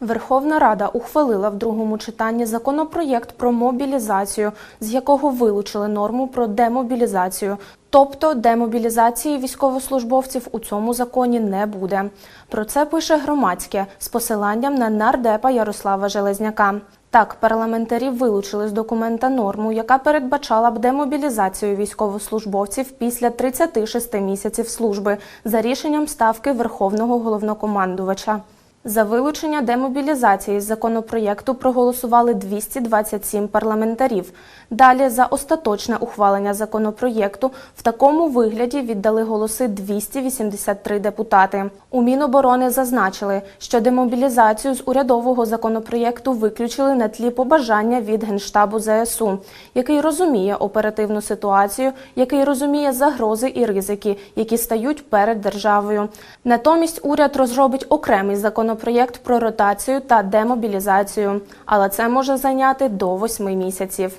Верховна Рада ухвалила в другому читанні законопроєкт про мобілізацію, з якого вилучили норму про демобілізацію. Тобто демобілізації військовослужбовців у цьому законі не буде. Про це пише громадське з посиланням на нардепа Ярослава Железняка. Так, парламентарі вилучили з документа норму, яка передбачала б демобілізацію військовослужбовців після 36 місяців служби за рішенням ставки Верховного головнокомандувача. За вилучення демобілізації законопроєкту проголосували 227 парламентарів. Далі за остаточне ухвалення законопроєкту в такому вигляді віддали голоси 283 депутати. У Міноборони зазначили, що демобілізацію з урядового законопроєкту виключили на тлі побажання від Генштабу ЗСУ, який розуміє оперативну ситуацію, який розуміє загрози і ризики, які стають перед державою. Натомість уряд розробить окремий законопроєкт про ротацію та демобілізацію, але це може зайняти до восьми місяців.